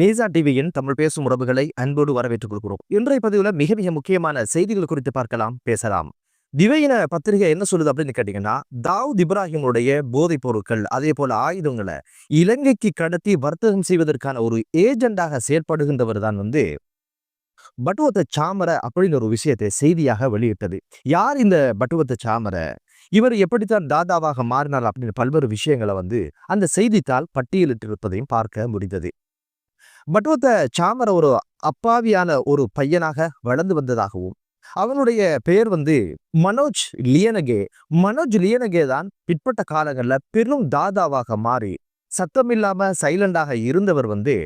நேசா டிவியின் தமிழ் பேசும் உறவுகளை அன்போடு வரவேற்றுக் கொள்கிறோம். இன்றைய பதிவுல மிக மிக முக்கியமான செய்திகள் குறித்து பார்க்கலாம் பேசலாம். திவையின பத்திரிகை என்ன சொல்லுது அப்படின்னு கேட்டீங்கன்னா தாவூத் இப்ராஹிமுடைய போதைப் பொருட்கள் அதே போல ஆயுதங்களை இலங்கைக்கு கடத்தி வர்த்தகம் செய்வதற்கான ஒரு ஏஜெண்டாக செயற்படுகின்றவர் தான் வந்து பட்டுவத்த சாமர அப்படின்னு ஒரு விஷயத்தை செய்தியாக வெளியிட்டது. யார் இந்த பட்டுவத்த சாமர? இவர் எப்படித்தான் தாதாவாக மாறினார் அப்படின்னு பல்வேறு விஷயங்களை வந்து அந்த செய்தித்தாள் பட்டியலிட்டிருப்பதையும் பார்க்க முடிந்தது. பட்டுவத்த சாமர ஒரு அப்பாவியான ஒரு பையனாக வளர்ந்து வந்ததாகவும் அவனுடைய பெயர் வந்து மனோஜ் லியனகே. மனோஜ் லியனகே தான் பிற்பட்ட காலங்களில் பெரும் தாதாவாக மாறி சத்தமில்லாம சைலண்டாக இருந்தவர் வந்து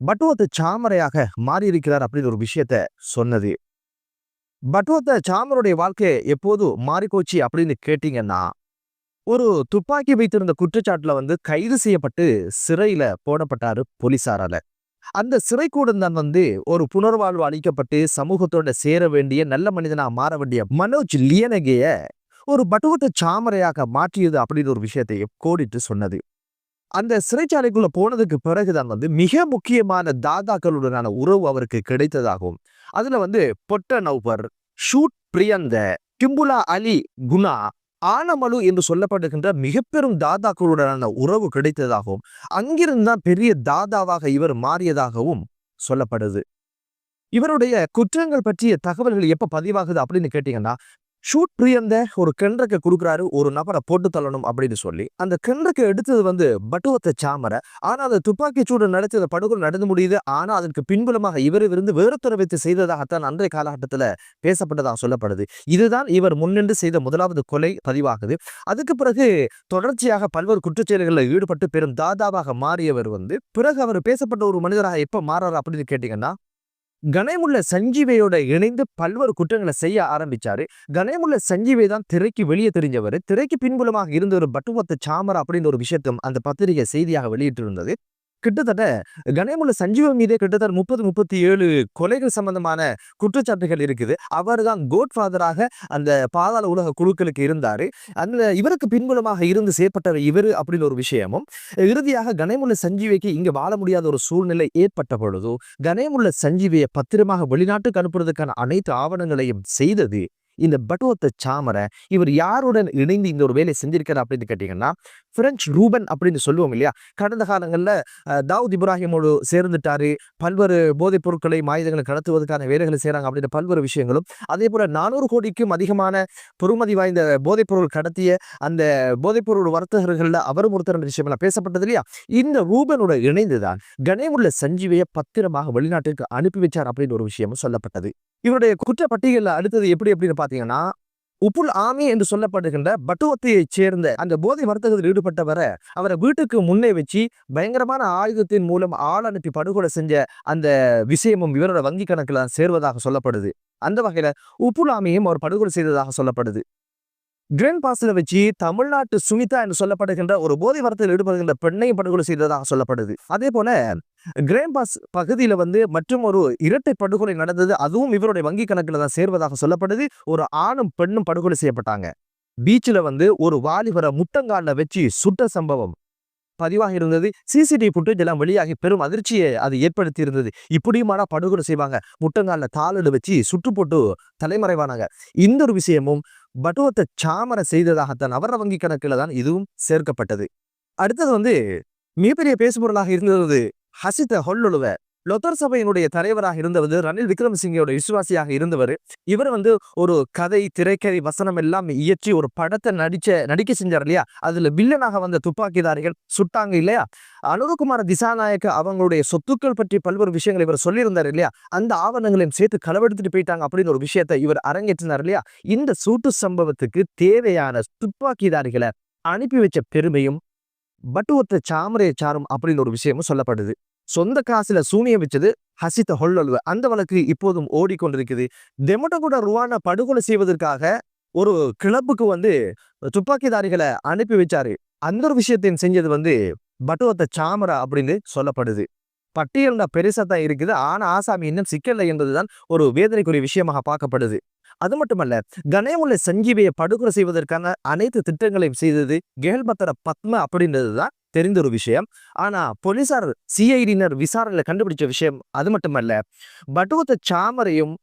பட்டுவத்து சாமரையாக மாறியிருக்கிறார் அப்படின்னு ஒரு விஷயத்த சொன்னது. பட்டுவத்த சாமருடைய வாழ்க்கை எப்போது மாறிக்கோச்சு அப்படின்னு கேட்டீங்கன்னா ஒரு துப்பாக்கி வைத்திருந்த குற்றச்சாட்டுல வந்து கைது செய்யப்பட்டு சிறையில போடப்பட்டாரு போலீசாரால. அந்த சிறை கூடந்தான் வந்து ஒரு புனர்வாழ்வு அளிக்கப்பட்டு சமூகத்தோட சேர வேண்டிய நல்ல மனிதனா மாற வேண்டிய மனோஜ் லியனகைய ஒரு பட்டுவத்த சாமரையாக மாற்றியது அப்படின்னு ஒரு விஷயத்தை கோடிட்டு சொன்னது. அந்த சிறைச்சாலைக்குள்ள போனதுக்கு பிறகுதான் வந்து மிக முக்கியமான தாதாக்களுடனான உறவு அவருக்கு கிடைத்ததாகும் அதுல வந்து பொட்ட நௌபர் ஷூட் பிரியந்த கிம்புலா அலி குணா ஆனமலு என்று சொல்லப்படுகின்ற மிக பெரும் தாதாக்களுடனான உறவு கிடைத்ததாகவும் அங்கிருந்தான் பெரிய தாதாவாக இவர் மாறியதாகவும் சொல்லப்படுது. இவருடைய குற்றங்கள் பற்றிய தகவல்கள் எப்ப பதிவாகுது அப்படின்னு கேட்டீங்கன்னா ஷூட் பிரியந்த ஒரு கிணறுக்கு கொடுக்குறாரு ஒரு நபரை போட்டு தள்ளணும் அப்படின்னு சொல்லி. அந்த கிணறுக்கு எடுத்தது வந்து பட்டுவத்தை சாமரை. ஆனால் அந்த துப்பாக்கி சூடு நடத்தியது படுகொலை நடந்து முடியுது. ஆனால் அதற்கு பின்புலமாக இவர் இருந்து வேறுத்தர வைத்து செய்ததாகத்தான் அன்றைய காலகட்டத்துல பேசப்பட்டதாக சொல்லப்படுது. இதுதான் இவர் முன்னின்று செய்த முதலாவது கொலை பதிவாகுது. அதுக்கு பிறகு தொடர்ச்சியாக பல்வேறு குற்றச்செயல்களில் ஈடுபட்டு பெரும் தாதாவாக மாறியவர் வந்து பிறகு அவர் பேசப்பட்ட ஒரு மனிதராக எப்போ மாறாரு அப்படின்னு கேட்டீங்கன்னா கணேமுள்ள சஞ்சீவையோட இணைந்து பல்வேறு குற்றங்களை செய்ய ஆரம்பிச்சாரு. கணேமுள்ள சஞ்சீவை தான் திரைக்கு வெளியே தெரிஞ்சவர். திரைக்கு பின்புலமாக இருந்த ஒரு பட்டுமொத்த சாமர் அப்படின்ற ஒரு விஷயத்தும் அந்த பத்திரிகை செய்தியாக வெளியிட்டிருந்தது. கிட்டத்தட்ட கணேமுள்ள சஞ்சீவம் மீதே கிட்டத்தட்ட முப்பது முப்பத்தி ஏழு கொலைகள் சம்பந்தமான குற்றச்சாட்டுகள் இருக்குது. அவர் தான் கோட் ஃபாதராக அந்த பாதாள உலக குழுக்களுக்கு இருந்தாரு. அந்த இவருக்கு பின்புலமாக இருந்து செயற்பட்டவர் இவர் அப்படின்னு ஒரு விஷயமும் இறுதியாக கணேமுள்ள சஞ்சீவிக்கு இங்கே வாழ முடியாத ஒரு சூழ்நிலை ஏற்பட்ட பொழுதோ கணேமுள்ள சஞ்சீவியை பத்திரமாக வெளிநாட்டுக்கு அனுப்புறதுக்கான அனைத்து ஆவணங்களையும் செய்தது இந்த பட்டுவத்த சாமரை இவர் யாருடன் இணைந்து இந்த ஒரு வேலையை செஞ்சிருக்காரு அப்படின்னு கேட்டீங்கன்னா பிரெஞ்சு ரூபன் அப்படின்னு சொல்லுவோம் இல்லையா? கடந்த காலங்களில் தாவூத் இப்ராஹிமோடு சேர்ந்துட்டாரு. பல்வேறு போதைப் பொருட்களை மாயுதங்களை கடத்துவதற்கான வேலைகளை செய்கிறாங்க அப்படின்ற பல்வேறு விஷயங்களும். அதே போல் நானூறு கோடிக்கும் அதிகமான பொறுமதி வாய்ந்த போதைப் பொருள் கடத்திய அந்த போதைப் பொருள் வர்த்தகர்களில் அவரும் ஒருத்தர் விஷயமெல்லாம் பேசப்பட்டது இல்லையா? இந்த ரூபனோட இணைந்துதான் கணேமுள்ள சஞ்சீவியை பத்திரமாக வெளிநாட்டிற்கு அனுப்பி வச்சார் அப்படின்னு ஒரு விஷயமும் சொல்லப்பட்டது. இவருடைய குற்ற அடுத்தது எப்படி அப்படின்னு பார்த்தீங்கன்னா உப்புல் ஆமி என்று சொல்லப்படுகின்ற பட்டுவத்தையைச் சேர்ந்த அந்த போதை வர்த்தகத்தில் ஈடுபட்டவரை அவரை வீட்டுக்கு முன்னே வச்சு பயங்கரமான ஆயுதத்தின் மூலம் ஆள் அனுப்பி படுகொலை செஞ்ச அந்த விஷயமும் இவரோட வங்கி கணக்கில் சேர்வதாக சொல்லப்படுது. அந்த வகையில உப்புல் ஆமியும் அவர் படுகொலை செய்ததாக சொல்லப்படுது. கிரேன் பாஸ்ல வச்சு தமிழ்நாட்டு சுமிதா என்று சொல்லப்படுகின்ற ஒரு போதை வரத்தில் ஈடுபடுகின்ற பெண்ணையும் படுகொலை செய்ததாக சொல்லப்படுது. அதே போல கிரேம்பாஸ் பகுதியில வந்து மற்றும் ஒரு இரட்டை படுகொலை நடந்தது. அதுவும் இவருடைய வங்கி கணக்கில் தான் சேர்வதாக சொல்லப்படுது. ஒரு ஆணும் பெண்ணும் படுகொலை செய்யப்பட்டாங்க. பீச்சில் வந்து ஒரு வாலிபரை முட்டங்காலில் வச்சு சுட்ட சம்பவம் பதிவாக இருந்தது. சிசிடிவி ஃபுட்டேஜ் எல்லாம் வெளியாகி பெரும் அதிர்ச்சியை அது ஏற்படுத்தி இருந்தது. இப்படியுமான படுகொலை செய்வாங்க. முட்டங்காலில் தாளடு வச்சு சுட்டு போட்டு தலைமறைவானாங்க. இந்த ஒரு விஷயமும் பட்டுவத்தை சாமரை செய்ததாகத்தான் அவர வங்கி கணக்கில் தான் இதுவும் சேர்க்கப்பட்டது. அடுத்தது வந்து மிகப்பெரிய பேசுபொருளாக இருந்தது ஹசித ஹொல்லுழுவ. லொத்தர் சபையினுடைய தலைவராக இருந்தவர் ரணில் விக்ரமசிங்கோட விசுவாசியாக இருந்தவர். இவர் வந்து ஒரு கதை திரைக்கதை வசனம் எல்லாம் இயற்றி ஒரு படத்தை நடிச்ச நடிக்க செஞ்சார் இல்லையா? அதுல வில்லனாக வந்த துப்பாக்கிதாரிகள் சுட்டாங்க இல்லையா? அனுரகுமார திசாநாயக்க அவங்களுடைய சொத்துக்கள் பற்றி பல்வேறு விஷயங்களை இவர் சொல்லியிருந்தார் இல்லையா? அந்த ஆவணங்களையும் சேர்த்து களவெடுத்துட்டு போயிட்டாங்க அப்படின்னு ஒரு விஷயத்தை இவர் அரங்கேற்றினார் இல்லையா? இந்த சூட்டு சம்பவத்துக்கு தேவையான துப்பாக்கிதாரிகளை அனுப்பி வச்ச பெருமையும் பட்டுவத்த சாமரையை சாரும் அப்படின்னு ஒரு விஷயமும் சொல்லப்படுது. சொந்த காசுல சூனிய வச்சது ஹசித்த ஹொல்லல்வ அந்த வழக்கு இப்போதும் ஓடிக்கொண்டிருக்குது. டெமோட்டோட ருவான படுகொலை செய்வதற்காக ஒரு கிளப்புக்கு வந்து துப்பாக்கிதாரிகளை அனுப்பி வச்சாரு. அந்த ஒரு விஷயத்தையும் செஞ்சது வந்து பட்டுவத்த சாமரா அப்படின்னு சொல்லப்படுது. பட்டியல் பெருசா தான் இருக்குது. ஆனா ஆசாமி இன்னும் சிக்கலை என்பதுதான் ஒரு வேதனைக்குரிய விஷயமாக பார்க்கப்படுது. அது மட்டுமல்ல கணேமுல்ல சஞ்சீவியை படுகொலை செய்வதற்கான அனைத்து திட்டங்களையும் செய்தது கேல்பத்தர பத்ம அப்படின்றது தான் தெரிந்த ஒரு விஷயம். ஆனா போலீசார் சிஐடியினர் விசாரணையில கண்டுபிடிச்ச விஷயம் அது மட்டுமல்ல. பட்டுவத்த சாமரையும்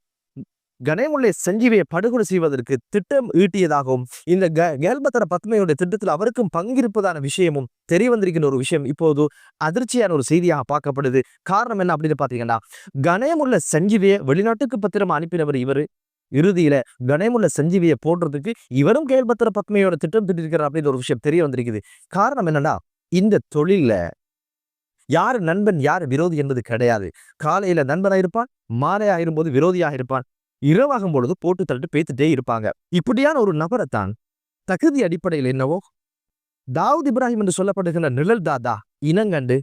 கணேமுல்லை சஞ்சீவியை படுகொலை செய்வதற்கு திட்டம் ஈட்டியதாகவும் இந்த க கேல்பத்தர பத்மையுடைய திட்டத்தில் அவருக்கும் பங்கிருப்பதான விஷயமும் தெரிய வந்திருக்கின்ற ஒரு விஷயம் இப்போது அதிர்ச்சியான ஒரு செய்தியாக பார்க்கப்படுது. காரணம் என்ன அப்படின்னு பார்த்தீங்கன்னா கணேமுள்ள சஞ்சீவியை வெளிநாட்டுக்கு பத்திரம் அனுப்பினவர் இவர். இறுதியில கணேமுள்ள சஞ்சீவியை போடுறதுக்கு இவரும் கேல்பத்திர பத்மையோட திட்டம் திட்டிருக்கிறார் அப்படின்னு ஒரு விஷயம் தெரிய வந்திருக்குது. காரணம் என்னன்னா இந்த தொழில்ல யார் நண்பன் யார் விரோதி என்பது கிடையாது. காலையில நண்பனாக இருப்பான் மாலையா இருக்கும்போது விரோதியாக இருப்பான். இரவாகும் பொழுது போட்டு தள்ளிட்டு பேத்துட்டே இருப்பாங்க. இப்படியான ஒரு நபரைத்தான் தகுதி அடிப்படையில் என்னவோ தாவூத் இப்ராஹிம் என்று சொல்லப்படுகின்ற நிழல் தாதா இனங்கண்டு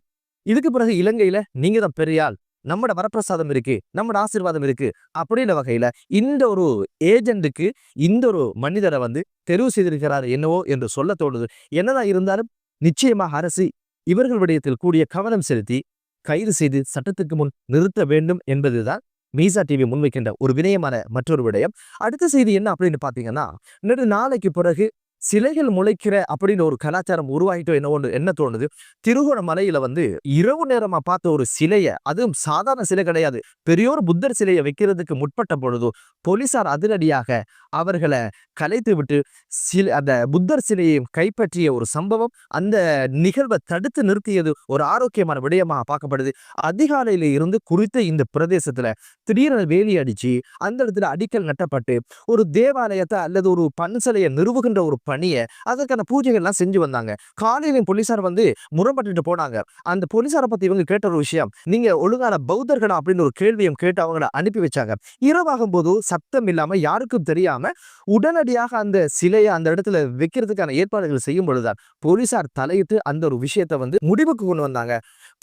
இதுக்கு பிறகு இலங்கையில நீங்க தான் பெரியாள் நம்மட வரப்பிரசாதம் இருக்கு நம்மட ஆசீர்வாதம் இருக்கு அப்படின்ற வகையில இந்த ஒரு ஏஜென்ட்டுக்கு இந்த ஒரு மனிதரை வந்து தெரிவு செய்திருக்கிறார் என்னவோ என்று சொல்ல தோணுது. என்னதான் இருந்தாலும் நிச்சயமாக அரசு இவர்கள் விடயத்தில் கூடிய கவனம் செலுத்தி கைது செய்து சட்டத்துக்கு முன் நிறுத்த வேண்டும் என்பதுதான் மீசா டிவி முன்வைக்கின்ற ஒரு வினயமான மற்றொரு விடயம். அடுத்த செய்தி என்ன அப்படின்னு பார்த்தீங்கன்னா நெடு நாளைக்கு பிறகு சிலைகள் முளைக்கிற அப்படின்னு ஒரு கலாச்சாரம் உருவாகிட்டோ என்ன ஒன்று என்ன தோணுது? திருகோணமலையில வந்து இரவு நேரமா பார்த்த ஒரு சிலையை அதுவும் சாதாரண சிலை கிடையாது. பெரியோர் புத்தர் சிலையை வைக்கிறதுக்கு முற்பட்ட பொழுது போலீசார் அதிரடியாக அவர்களை கலைத்து விட்டு சில அந்த புத்தர் சிலையையும் கைப்பற்றிய ஒரு சம்பவம் அந்த நிகழ்வை தடுத்து நிறுத்தியது ஒரு ஆரோக்கியமான விடயமாக பார்க்கப்படுது. அதிகாலையில இருந்து குறித்த இந்த பிரதேசத்துல திடீரென வேலி அடிச்சு அந்த இடத்துல அடிக்கல் நட்டப்பட்டு ஒரு தேவாலயத்தை அல்லது ஒரு பன்சலையை நிறுவுகின்ற ஒரு பணியை அதற்கான பூஜைகள்லாம் செஞ்சு வந்தாங்க. காலையிலையும் போலீசார் வந்து முரண்பட்டுட்டு போனாங்க. அந்த போலீசாரை பத்தி இவங்க கேட்ட ஒரு விஷயம் நீங்க ஒழுங்கான பௌத்தர்களா அப்படின்னு ஒரு கேள்வியும் கேட்டு அவங்கள அனுப்பி வச்சாங்க. இரவாகும் போது சத்தம் இல்லாம யாருக்கும் தெரியாம உடனடியாக அந்த சிலையை அந்த இடத்துல வைக்கிறதுக்கான ஏற்பாடுகள் செய்யும் பொழுதுதான் போலீசார் தலையிட்டு அந்த ஒரு விஷயத்தை வந்து முடிவுக்கு கொண்டு வந்தாங்க.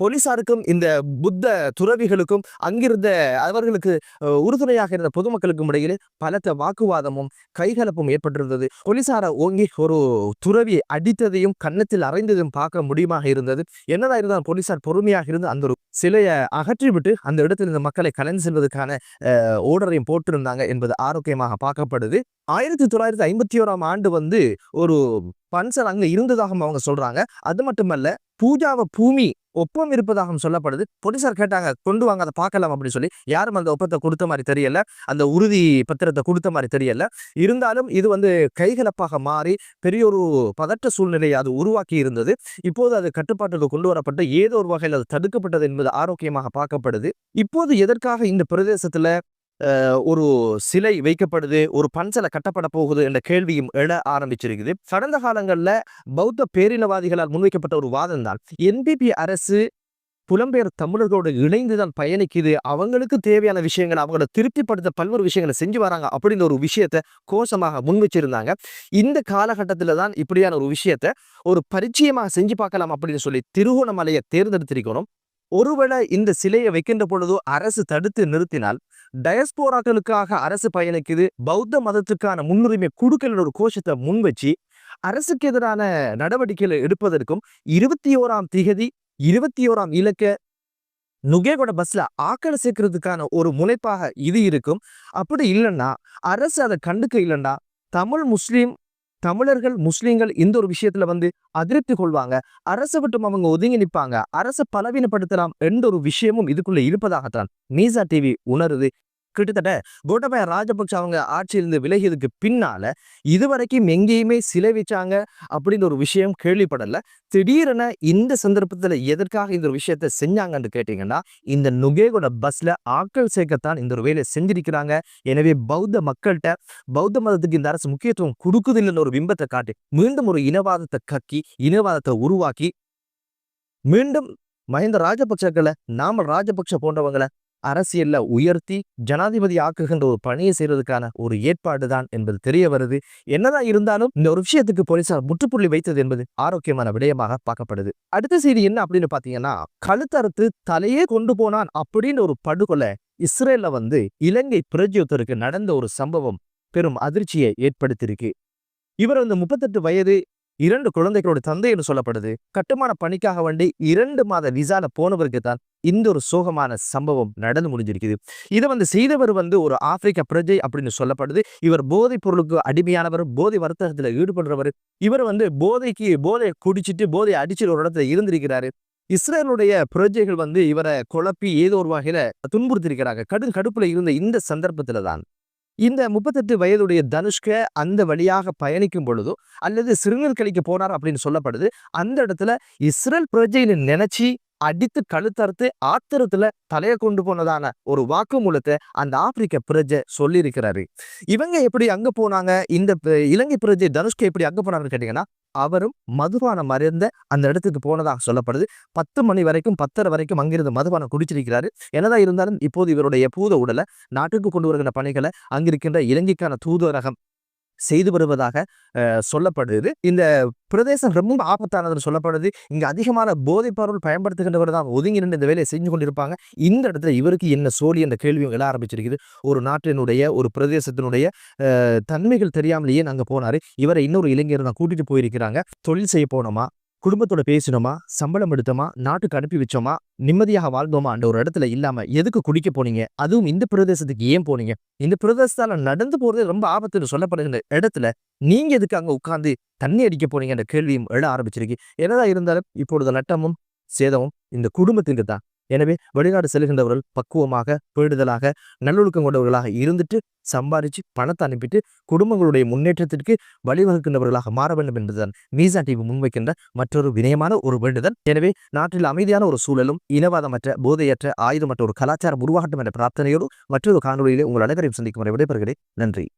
போலீசாருக்கும் இந்த புத்த துறவிகளுக்கும் அங்கிருந்த அவர்களுக்கு உறுதுணையாக இருந்த பொதுமக்களுக்கும் இடையிலே பலத்த வாக்குவாதமும் கைகலப்பும் ஏற்பட்டிருந்தது. போலீசாரை ஓங்கி ஒரு துறவியை அடித்ததையும் கன்னத்தில் அறைந்ததையும் பார்க்க முடியுமாக இருந்தது? என்னதான் இருந்தாலும் போலீசார் பொறுமையாக இருந்து அந்த ஒரு சிலையை அகற்றிவிட்டு அந்த இடத்தில் இருந்த மக்களை கலந்து செல்வதற்கான ஓர்டரையும் போட்டிருந்தாங்க என்பது ஆரோக்கியமாக பார்க்கப்படுது. ஆயிரத்தி தொள்ளாயிரத்தி ஐம்பத்தி ஓராம் ஆண்டு வந்து ஒரு பன்சர் அங்க இருந்ததாகவும் அவங்க சொல்றாங்க. அது மட்டுமல்ல பூஜாவை பூமி ஒப்பம் இருப்பதாகவும் சொல்லப்படுது. போலீசார் கேட்டாங்க கொண்டு வாங்க அதை பார்க்கலாம் அப்படின்னு சொல்லி. யாரும் அந்த ஒப்பத்தை கொடுத்த மாதிரி தெரியல. அந்த உறுதி பத்திரத்தை கொடுத்த மாதிரி தெரியல. இருந்தாலும் இது வந்து கைகலப்பாக மாறி பெரிய ஒரு பதட்ட சூழ்நிலையை அது உருவாக்கி இருந்தது. இப்போது அது கட்டுப்பாட்டுக்கு கொண்டு வரப்பட்டு ஏதோ ஒரு வகையில் அது தடுக்கப்பட்டது என்பது ஆரோக்கியமாக பார்க்கப்படுது. இப்போது எதற்காக இந்த பிரதேசத்துல ஒரு சிலை வைக்கப்படுது ஒரு பன்சலை கட்டப்பட போகுது என்ற கேள்வியும் எழ ஆரம்பிச்சிருக்குது. கடந்த காலங்களில் பௌத்த பேரினவாதிகளால் முன்வைக்கப்பட்ட ஒரு வாதம் தான் என்பிபி அரசு புலம்பெயர் தமிழர்களோடு இணைந்து தான் பயணிக்குது. அவங்களுக்கு தேவையான விஷயங்களை அவங்கள திருப்திப்படுத்த பல்வேறு விஷயங்களை செஞ்சு வராங்க அப்படின்ற ஒரு விஷயத்த கோஷமாக முன் வச்சிருந்தாங்க இந்த காலகட்டத்தில் தான் இப்படியான ஒரு விஷயத்த ஒரு பரிச்சயமாக செஞ்சு பார்க்கலாம் அப்படின்னு சொல்லி திருகோணமலையை தேர்ந்தெடுத்திருக்கணும். ஒருவேளை இந்த சிலையை வைக்கின்ற பொழுதோ அரசு தடுத்து நிறுத்தினால் டயஸ்போராக்களுக்காக அரசு பயணிக்குது பௌத்த மதத்துக்கான முன்னுரிமை கொடுக்கல ஒரு கோஷத்தை முன் வச்சு அரசுக்கு எதிரான நடவடிக்கைகளை எடுப்பதற்கும் இருபத்தி ஓராம் திகதி இருபத்தி ஓராம் இலக்க நுகேகோட பஸ்ல ஆக்களை சேர்க்கறதுக்கான ஒரு முனைப்பாக இது இருக்கும். அப்படி இல்லைன்னா அரசு அதை கண்டுக்க இல்லைன்னா தமிழ் முஸ்லீம் தமிழர்கள் முஸ்லீம்கள் இந்த ஒரு விஷயத்துல வந்து அதிருப்தி கொள்வாங்க. அரசை விட்டும் அவங்க ஒதுங்கி நிற்பாங்க அரசை பலவீனப்படுத்தலாம் என்ற ஒரு விஷயமும் இதுக்குள்ள இருப்பதாகத்தான். மீசா டிவி உணருது. கிட்டத்தட்ட கோட்டபய ராஜபக்ஷ அவங்க ஆட்சியிலிருந்து விலகியதுக்கு பின்னால இதுவரைக்கும் எங்கேயுமே சிலை வச்சாங்க அப்படின்னு ஒரு விஷயம் கேள்விப்படல. திடீரென இந்த சந்தர்ப்பத்துல எதற்காக இந்த ஒரு விஷயத்த செஞ்சாங்கன்னு கேட்டீங்கன்னா இந்த நுகேகோட பஸ்ல ஆக்கள் சேர்க்கத்தான் இந்த ஒரு வேலையை செஞ்சிருக்கிறாங்க. எனவே பௌத்த மக்கள்கிட்ட பௌத்த மதத்துக்கு இந்த அரசு முக்கியத்துவம் கொடுக்குதில்லைன்னு ஒரு பிம்பத்தை காட்டி மீண்டும் ஒரு இனவாதத்தை கக்கி இனவாதத்தை உருவாக்கி மீண்டும் மஹிந்த ராஜபக்சக்களை நாமல் ராஜபக்ஷ போன்றவங்களை அரசியல்ல உயர்த்தி ஜனாதிபதி ஆக்குகின்ற ஒரு பணியை செய்யறதுக்கான ஒரு ஏற்பாடு தான் என்பது தெரிய வருது. என்னதான் இருந்தாலும் இந்த ஒரு விஷயத்துக்கு போலீசார் முற்றுப்புள்ளி வைத்தது என்பது ஆரோக்கியமான விடயமாக பார்க்கப்படுது. அடுத்த செய்தி என்ன அப்படின்னு பாத்தீங்கன்னா கழுத்தறுத்து தலையே கொண்டு போனான் அப்படின்னு ஒரு படுகொலை இஸ்ரேல்ல வந்து இலங்கை பிரஜோத்தருக்கு நடந்த ஒரு சம்பவம் பெரும் அதிர்ச்சியை ஏற்படுத்தியிருக்கு. இவர் வந்து முப்பத்தெட்டு வயது இரண்டு குழந்தைகளோட தந்தை என்று சொல்லப்படுது. கட்டுமான பணிக்காக வேண்டி இரண்டு மாத விசால போனவருக்கு தான் இந்த ஒரு சோகமான சம்பவம் நடந்து முடிஞ்சிருக்குது. இதை வந்து செய்தவர் வந்து ஒரு ஆப்பிரிக்க பிரஜை அப்படின்னு சொல்லப்படுது. இவர் போதைப் பொருளுக்கு அடிமையானவர் போதை வர்த்தகத்துல ஈடுபடுறவர். இவர் வந்து போதைக்கு போதை குடிச்சிட்டு போதை அடிச்சிட்டு ஒரு இடத்துல இருந்திருக்கிறாரு. இஸ்ரேலுடைய பிரஜைகள் வந்து இவரை குழப்பி ஏதோ ஒரு வகையில துன்புறுத்திருக்கிறாங்க கடும் கடுப்புல இருந்த இந்த சந்தர்ப்பத்துல தான். இந்த முப்பத்தெட்டு வயதுடைய தனுஷ்க அந்த வழியாக பயணிக்கும் பொழுதோ அல்லது சிறுநீர்கழிக்க போனார் அப்படின்னு சொல்லப்படுது. அந்த இடத்துல இஸ்ரேல் பிரஜைன்னு நினைச்சு அடித்து கழுத்தறுத்து ஆத்திரத்துல தலையை கொண்டு போனதான ஒரு வாக்குமூலத்தை அந்த ஆப்பிரிக்க பிரஜை சொல்லியிருக்கிறாரு. இவங்க எப்படி அங்க போனாங்க? இந்த இலங்கை பிரஜை தனுஷ்க எப்படி அங்க போனாங்கன்னு கேட்டீங்கன்னா அவரும் மதுபானம் மறைந்த அந்த இடத்துக்கு போனதாக சொல்லப்படுது. பத்து மணி வரைக்கும் பத்தரை வரைக்கும் அங்கிருந்து மதுபானம் குடிச்சிருக்கிறாரு. என்னதான் இருந்தாலும் இப்போது இவருடைய பூத உடலை நாட்டுக்கு கொண்டு வருகின்ற பணிகளை அங்கிருக்கின்ற இலங்கைக்கான தூதரகம் செய்து வருவதாக சொல்லப்படுது. இந்த பிரதேசம் ரொம்ப ஆபத்தானதுன்னு சொல்லப்படுது. இங்கே அதிகமான போதைப் பொருள் பயன்படுத்துகின்றவர் தான் ஒதுங்கி நின்று இந்த வேலையை செஞ்சு கொண்டிருப்பாங்க. இந்த இடத்துல இவருக்கு என்ன சோழி என்ற கேள்வியும் எழ ஆரம்பிச்சிருக்குது. ஒரு நாட்டினுடைய ஒரு பிரதேசத்தினுடைய தன்மைகள் தெரியாமலேயே அங்கே போனார். இவரை இன்னொரு இளைஞர் நான் கூட்டிகிட்டு போயிருக்கிறாங்க. தொழில் செய்ய போனோமா? குடும்பத்தோட பேசினோமா? சம்பளம் எடுத்தோமா? நாட்டுக்கு அனுப்பி வச்சோமா? நிம்மதியாக வாழ்ந்தோமா? அந்த ஒரு இடத்துல இல்லாம எதுக்கு குடிக்க போனீங்க? அதுவும் இந்த பிரதேசத்துக்கு ஏன் போனீங்க? இந்த பிரதேசத்தால நடந்து போறது ரொம்ப ஆபத்துன்னு சொல்லப்படுகிற இடத்துல நீங்க எதுக்கு அங்க உட்கார்ந்து தண்ணி அடிக்க போனீங்க? என்ற கேள்வியும் எழ ஆரம்பிச்சிருக்கு. என்னதான் இருந்தாலும் இப்பொழுது நட்டமும் சேதமும் இந்த குடும்பத்துக்கு தான். எனவே வெளிநாடு செல்கின்றவர்கள் பக்குவமாக பேடுதலாக நல்லொழுக்கம் கொண்டவர்களாக இருந்துட்டு சம்பாதிச்சு பணத்தை அனுப்பிட்டு குடும்பங்களுடைய முன்னேற்றத்திற்கு வழிவகுக்கின்றவர்களாக மாற வேண்டும் என்பதுதான் மீசா டிவி முன்வைக்கின்ற மற்றொரு வினயமான ஒரு வேண்டுதல். எனவே நாட்டில் அமைதியான ஒரு சூழலும் இனவாதமற்ற போதையற்ற ஆயுதமற்ற ஒரு கலாச்சாரம் உருவாகட்டும் என்ற பிரார்த்தனையோடு மற்றொரு காணொலியிலே உங்கள் அனைவரையும் சந்திக்கும் வரை விடைபெறுகிறேன். நன்றி.